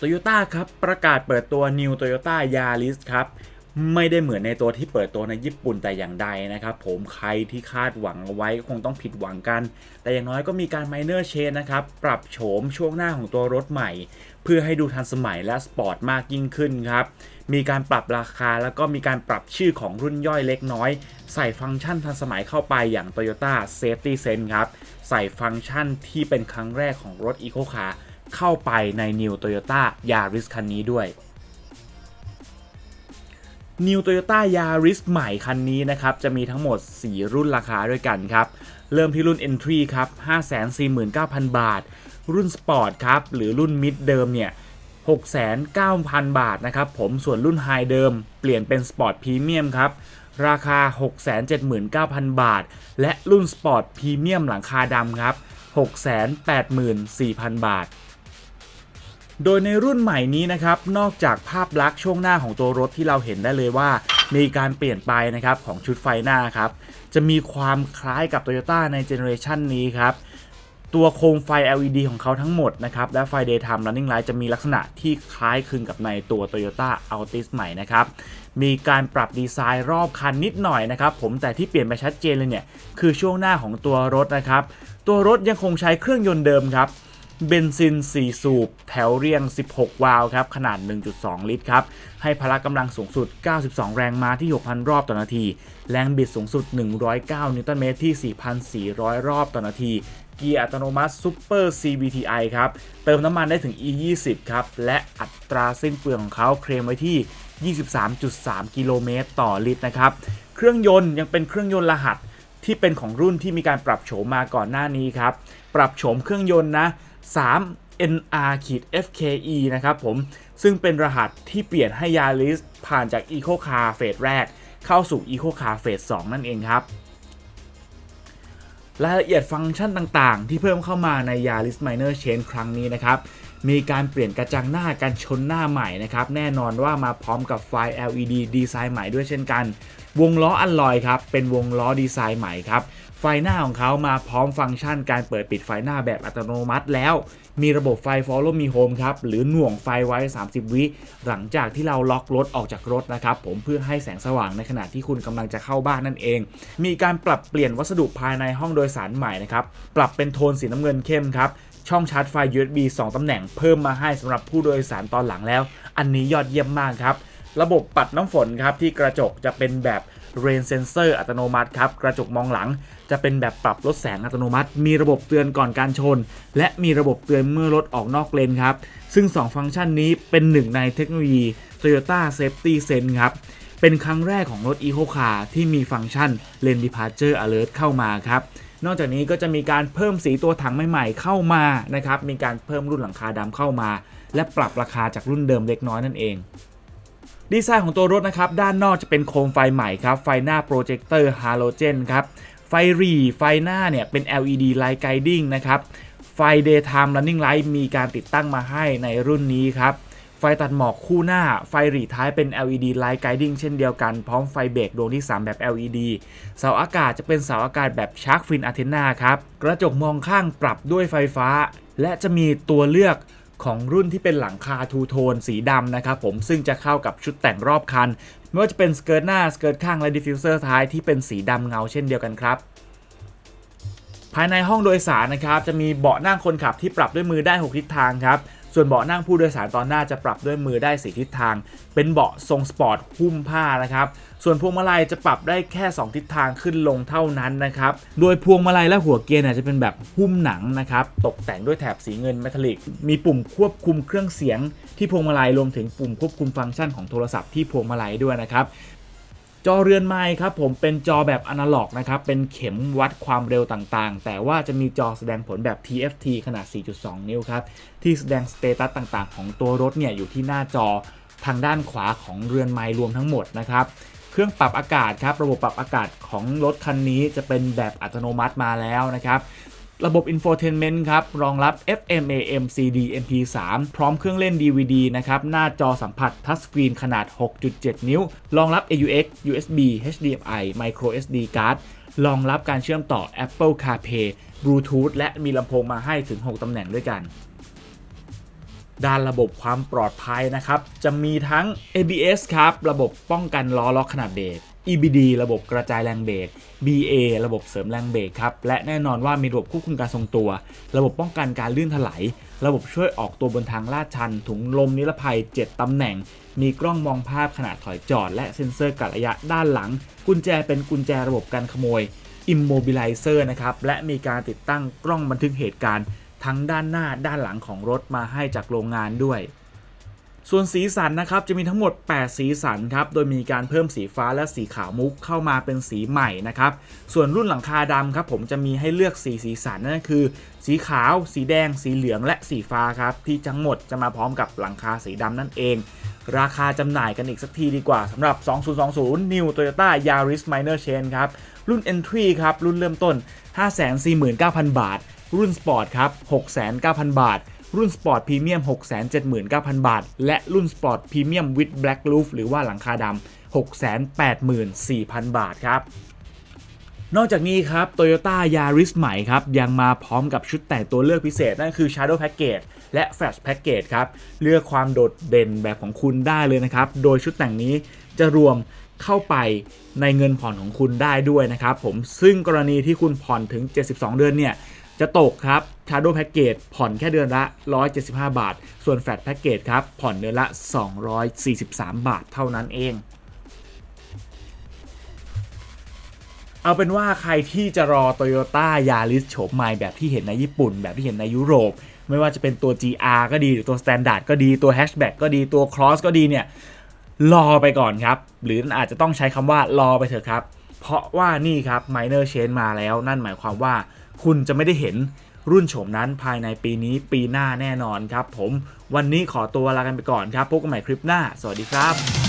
โตโยต้าครับประกาศเปิดตัว New Toyota Yaris ครับไม่ได้เหมือนในตัวที่เปิดตัวในญี่ปุ่นแต่อย่างใดนะครับ ผมใครที่คาดหวังเอาไว้คงต้องผิดหวังกัน แต่อย่างน้อยก็มีการ minor change นะครับ ปรับโฉมช่วงหน้าของตัวรถใหม่ เพื่อให้ดูทันสมัยและสปอร์ตมากยิ่งขึ้นครับ มีการปรับราคาแล้วก็มีการปรับชื่อของรุ่นย่อยเล็กน้อย ใส่ฟังก์ชันทันสมัยเข้าไปอย่าง Toyota Safety Sense ครับ ใส่ฟังก์ชันที่เป็นครั้งแรกของรถ Eco Car เข้าไปใน New Toyota Yaris คันนี้ด้วย New Toyota Yaris ใหม่คันนี้นะครับ จะมีทั้งหมด 4 รุ่นราคาด้วยกันครับ เริ่มที่รุ่น Entry ครับ 549,000 บาท รุ่น Sport ครับ หรือรุ่น Mid เดิมเนี่ย6,900 บาทนะครับผมส่วนรุ่น High เดิม เปลี่ยนเป็น Sport Premium ครับราคา 679,000 บาท และรุ่น Sport Premium หลังคาดำครับ 684,000 บาท โดยในรุ่นใหม่นี้นะครับนอกจากภาพลักษณ์ช่วงหน้าของตัวรถที่เราเห็นได้เลยว่ามีการเปลี่ยนไปนะครับของชุดไฟหน้าครับจะมีความคล้ายกับ Toyota ในเจเนอเรชันนี้ครับตัวโคมไฟ LED ของเขาทั้งหมดนะครับและไฟ Daytime Running Light จะมีลักษณะที่คล้ายคลึงกับในตัว Toyota Altis ใหม่นะครับมีการปรับดีไซน์รอบคันนิดหน่อยนะครับผมแต่ที่เปลี่ยนไปชัดเจนเลยเนี่ยคือช่วงหน้าของตัวรถนะครับตัวรถยังคงใช้เครื่องยนต์เดิมครับ เบนซิน 4 สูบ แถวเรียง 16 วาล์วครับ ขนาด 1.2 ลิตรครับ ให้พละกำลังสูงสุด 92 แรงม้าที่ 6,000 รอบต่อนาที แรงบิดสูงสุด 109 นิวตันเมตรที่ 4,400 รอบต่อนาที เกียร์อัตโนมัติ Super CVTi ครับ เติมน้ำมันได้ถึง E20 ครับ และอัตราสิ้นเปลืองของเขาเคลมไว้ที่ 23.3 กิโลเมตรต่อลิตรนะครับ เครื่องยนต์ยังเป็นเครื่องยนต์รหัส ที่เป็นของรุ่นที่มีการปรับโฉมมาก่อนหน้านี้ครับ ปรับโฉมเครื่องยนต์นะ 3 NR FKE นะครับผม ซึ่งเป็นรหัสที่เปลี่ยนให้ Yaris ผ่านจาก Eco Car เฟสแรก เข้าสู่ Eco Car เฟส2นั่นเองครับ รายละเอียดฟังก์ชันต่างๆ ที่เพิ่มเข้ามาใน Yaris Minor Change ครั้งนี้นะครับ มีการเปลี่ยนกระจังหน้าการชนหน้าใหม่นะครับ แน่นอนว่ามาพร้อมกับไฟ LED ดีไซน์ใหม่ด้วยเช่นกัน วงล้ออัลลอยครับ เป็นวงล้อดีไซน์ใหม่ครับ ไฟหน้าของเขามาพร้อมฟังก์ชันการเปิดปิดไฟหน้าแบบอัตโนมัติแล้ว มีระบบไฟ Follow Me Home ครับ หรือหน่วงไฟไว้ 30 วิหลังจากที่เราล็อกรถออกจากรถนะครับ ผมเพื่อให้แสงสว่างในขณะที่คุณกำลังจะเข้าบ้านนั่นเอง มีการปรับเปลี่ยนวัสดุภายในห้องโดยสารใหม่นะครับ ปรับเป็นโทนสีน้ำเงินเข้มครับ ช่องชาร์จไฟ USB 2 ตำแหน่งเพิ่มมาให้สำหรับผู้โดยสารตอนหลังแล้ว อันนี้ยอดเยี่ยมมากครับ ระบบปัดน้ำฝนครับที่กระจกจะเป็นแบบ Rain Sensor อัตโนมัติครับ กระจกมองหลังจะเป็นแบบปรับลดแสงอัตโนมัติ มีระบบเตือนก่อนการชน และมีระบบเตือนเมื่อรถออกนอกเลนครับ ซึ่ง 2 ฟังก์ชันนี้เป็นหนึ่งในเทคโนโลยี Toyota Safety Sense ครับ เป็นครั้งแรกของรถ Eco Car ที่มีฟังก์ชัน Lane Departure Alert เข้ามาครับ นอกจากนี้ก็จะมีการเพิ่มสีตัวถังใหม่ๆเข้ามานะครับมีการเพิ่มรุ่นหลังคาดำเข้ามา และปรับราคาจากรุ่นเดิมเล็กน้อยนั่นเองดีไซน์ของตัวรถนะครับ ด้านนอกจะเป็นโคมไฟใหม่ครับ ไฟหน้าโปรเจคเตอร์ฮาโลเจนครับ ไฟหรีไฟหน้าเนี่ยเป็น LED Light Guiding นะครับ ไฟ Daytime Running Light มีการติดตั้งมาให้ในรุ่นนี้ครับ ไฟตัดหมอกคู่หน้า ไฟหรีท้ายเป็น LED Light Guiding เช่นเดียวกัน พร้อมไฟเบรกดวงที่ 3 แบบ LED เสาอากาศจะเป็นเสาอากาศแบบ Shark Fin Antenna ครับ กระจกมองข้างปรับด้วยไฟฟ้า และจะมีตัวเลือกของรุ่นที่เป็นหลังคาทูโทนสีดำนะครับผมซึ่งจะเข้ากับชุดแต่งรอบคัน ไม่ว่าจะเป็นสเกิร์ตหน้า สเกิร์ตข้างและดิฟฟิวเซอร์ท้ายที่เป็นสีดำเงาเช่นเดียวกันครับภายในห้องโดยสารนะครับจะมีเบาะนั่งคนขับที่ปรับด้วยมือได้ 6 ทิศทางครับ ส่วนเบาะนั่งผู้โดยสารตอนหน้าจะปรับด้วยมือได้4ทิศทาง เป็นเบาะทรงสปอร์ตหุ้มผ้านะครับ ส่วนพวงมาลัยจะปรับได้แค่ 2 ทิศทางขึ้นลงเท่านั้นนะครับ โดยพวงมาลัยและหัวเกียร์เนี่ยจะเป็นแบบหุ้มหนังนะครับ ตกแต่งด้วยแถบสีเงินเมทัลลิก มีปุ่มควบคุมเครื่องเสียงที่พวงมาลัยรวมถึงปุ่มควบคุมฟังก์ชันของโทรศัพท์ที่พวงมาลัยด้วยนะครับ จอเรือนไม้ครับผมเป็นจอแบบอนาล็อกนะครับเป็นเข็มวัดความเร็วต่างๆ แต่ว่าจะมีจอแสดงผลแบบ TFT ขนาด 4.2 นิ้วครับที่แสดงสเตตัสต่างๆ ของตัวรถเนี่ยอยู่ที่หน้าจอทางด้านขวาของเรือนไม้รวมทั้งหมดนะครับเครื่องปรับอากาศครับระบบปรับอากาศของรถคันนี้จะเป็นแบบอัตโนมัติมาแล้วนะครับ ระบบ Infotainment ครับ รองรับ FM AM CD MP3 พร้อมเครื่องเล่น DVD นะครับ หน้าจอสัมผัสทัชสกรีนขนาด 6.7 นิ้ว รองรับ AUX USB HDMI Micro SD card รองรับการเชื่อมต่อ Apple CarPlay Bluetooth และมีลำโพงมาให้ถึง 6 ตำแหน่งด้วยกันด้านระบบความปลอดภัยนะครับ จะมีทั้ง ABS ครับ ระบบป้องกันล้อล็อกขนาดเบรก EBD ระบบกระจายแรงเบรก BA ระบบเสริมแรงเบรกครับ และแน่นอนว่ามีระบบควบคุมการทรงตัว ระบบป้องกันการลื่นถลาย ระบบช่วยออกตัวบนทางลาดชัน ถุงลมนิรภัย 7 ตำแหน่ง มีกล้องมองภาพขณะถอยจอด และเซ็นเซอร์กัดระยะด้านหลัง กุญแจเป็นกุญแจระบบการขโมย Immobilizer นะครับ และมีการติดตั้งกล้องบันทึกเหตุการณ์ ทั้งด้านหน้าด้านหลังของรถมาให้จากโรงงานด้วย ส่วนสีสันนะครับจะมีทั้งหมด 8 สีสันครับ โดยมีการเพิ่มสีฟ้าและสีขาวมุกเข้ามาเป็นสีใหม่นะครับ ส่วนรุ่นหลังคาดำครับผมจะมีให้เลือกสีสีสันนั่นก็คือ สีขาว สีแดง สีเหลืองและสีฟ้าครับ ที่ทั้งหมดจะมาพร้อมกับหลังคาสีดำนั่นเอง ราคาจำหน่ายกันอีกสักทีดีกว่าสำหรับ 2020 New Toyota Yaris Minor Change ครับรุ่น Entry ครับรุ่นเริ่มต้น 549,000 บาท รุ่น Sport ครับ 69,000 บาท รุ่น Sport Premium 679,000 บาท และรุ่น Sport Premium with Black Roof หรือว่าหลังคาดำ684,000 บาทครับนอกจากนี้ครับ Toyota Yaris ใหม่ครับ ยังมาพร้อมกับชุดแต่งตัวเลือกพิเศษ นั่นคือ Shadow Package และ Flash Package ครับ เลือกความโดดเด่นแบบของคุณได้เลยนะครับ โดยชุดแต่งนี้จะรวมเข้าไปในเงินผ่อนของคุณได้ด้วยนะครับผมซึ่งกรณีที่คุณผ่อนถึง 72 เดือนเนี่ย จะตกครับ Shadow Package ผ่อนแค่เดือนละ 175 บาท ส่วน Flash Package ครับ ผ่อนเดือนละ 243 บาทเท่านั้นเอง เอาเป็นว่าใครที่จะรอ Toyota Yaris โฉมใหม่แบบที่เห็นในญี่ปุ่น แบบที่เห็นในยุโรป ไม่ว่าจะเป็นตัว GR ก็ดี หรือตัว Standard ก็ดี ตัว Hatchback ก็ดี ตัว Cross ก็ดีเนี่ย รอไปก่อนครับ หรืออาจจะต้องใช้คำว่ารอไปเถอะครับ เพราะว่านี่ครับ Minor Change มาแล้ว นั่นหมายความว่า คุณจะไม่ได้เห็นรุ่นโฉมนั้นภายในปีนี้ปีหน้าแน่นอนครับ ผมวันนี้ขอตัวลากันไปก่อนครับพบกันใหม่คลิปหน้า สวัสดีครับ